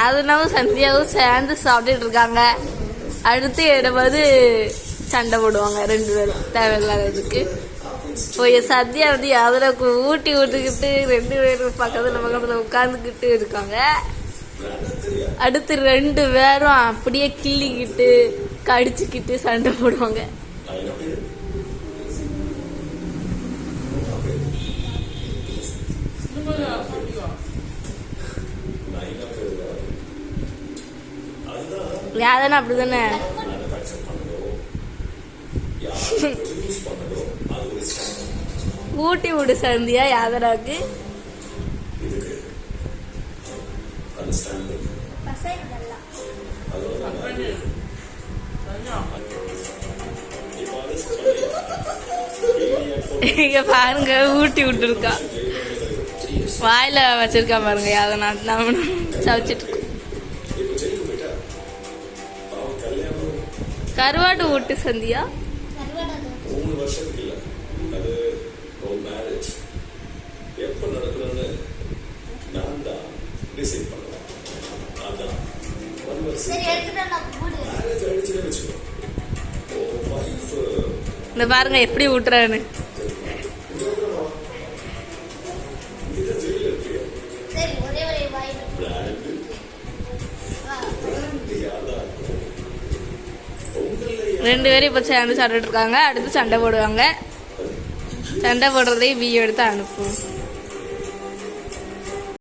யாதனாவும் சந்தியாவும் சேர்ந்து சாப்பிட்டுட்டு இருக்காங்க. அடுத்து எடும்போது சண்டை போடுவாங்க ரெண்டு பேரும். தேவையில்லாததுக்கு. போய் சத்யா வந்து யாதனாக்கு ஊட்டி விட்டுக்கிட்டு ரெண்டு பேரும் பக்கத்துல பக்கத்துல உட்காந்துக்கிட்டு இருக்காங்க. அடுத்து ரெண்டு பேரும் அப்படியே கிள்ளிக்கிட்டு கடிச்சுக்கிட்டு சண்டை போடுவாங்க. யாதனா அப்படிதானே? ஊட்டி விடு சந்தியா யாதராக்கு? இங்க பாருங்க ஊட்டி விட்டுருக்கா. வாயில வச்சிருக்கா பாருங்க யாதனா நம்ம சவச்சிட்டு கருவாடு ஊட்டு சந்தியா? மூணு வருஷத்துக்கு இல்ல அது ஒரு மேரேஜ் எப்ப நடக்கணும்னு நான் தான் டிசைட் பண்ணுவேன். அதான் ஒன் வருஷம் மேரேஜ் வச்சுக்கோ. இந்த பாருங்க எப்படி ஊட்டுறான்னு. இதை ஜெயில இருக்கு சரி ஒரே ஒரே வாய் ரெண்டு பேரும் இப்போ சேர்ந்து சாப்பிட்டுட்டு இருக்காங்க. அடுத்து சண்டை போடுவாங்க. சண்டை போடுறதையும் வீடியோ எடுத்து அனுப்புவோம்.